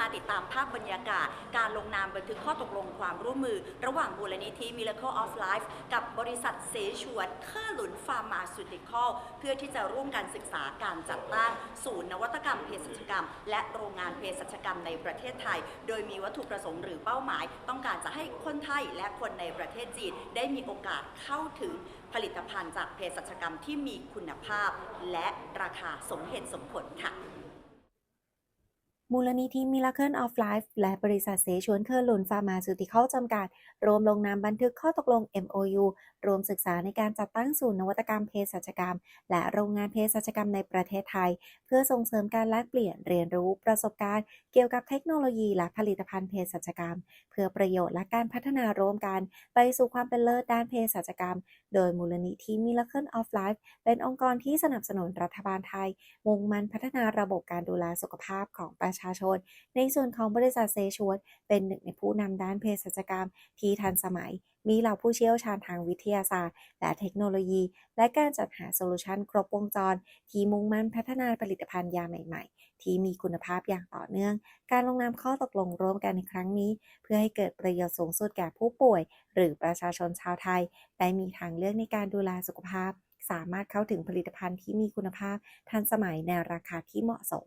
มาติดตามภาพบรรยากาศ การลงนามบันทึกข้อตกลงความร่วมมือ ระหว่างมูลนิธิ Miracle of Life กับบริษัทเสฉวนเคอร์หลุนฟาร์มาซูติคอลเพื่อที่จะร่วมกันศึกษาการจัดตั้งศูนย์นวัตกรรมเภสัชกรรม และโรงงานเภสัชกรรมในประเทศไทย โดยมีวัตถุประสงค์หรือเป้าหมาย ต้องการจะให้คนไทยและคนในประเทศจีนได้มีโอกาสเข้าถึงผลิตภัณฑ์จากเภสัชกรรมที่มีคุณภาพ และราคาสมเหตุสมผลค่ะ มูลนิธิ Miracle of Life และบริษัทเสฉวนเคอร์ลุนฟาร์มาซูติคอลจำกัด รวมลงนามบันทึกข้อตกลง MOU รวมศึกษาในการจัดตั้งศูนย์นวัตกรรมเภสัชกรรม และโรงงานเภสัชกรรมในประเทศไทย เพื่อส่งเสริมการแลกเปลี่ยนเรียนรู้ประสบการณ์ เกี่ยวกับเทคโนโลยีและผลิตภัณฑ์เภสัชกรรม เพื่อประโยชน์และการพัฒนาร่วมกัน ไปสู่ความเป็นเลิศด้านเภสัชกรรม โดยมูลนิธิ Miracle of Life เป็นองค์กรที่สนับสนุนรัฐบาลไทยมุ่งมั่นพัฒนาระบบการดูแลสุขภาพของประชาชาชน ในส่วนของบริษัทเซชวนเป็นหนึ่งในผู้นำด้านเภสัชกรรม ที่ทันสมัย มีเหล่าผู้เชี่ยวชาญทางวิทยาศาสตร์ และเทคโนโลยี และการจัดหาโซลูชันครบวงจร ที่มุ่งมั่นพัฒนาผลิตภัณฑ์ยาใหม่ ๆ ที่มีคุณภาพอย่างต่อเนื่อง การลงนามข้อตกลงร่วมกันในครั้งนี้ เพื่อให้เกิดประโยชน์สูงสุดแก่ผู้ป่วย หรือประชาชนชาวไทย ได้มีทางเลือกในการดูแลสุขภาพสามารถเข้าถึงผลิตภัณฑ์ที่มีคุณภาพทันสมัยในราคาที่เหมาะสม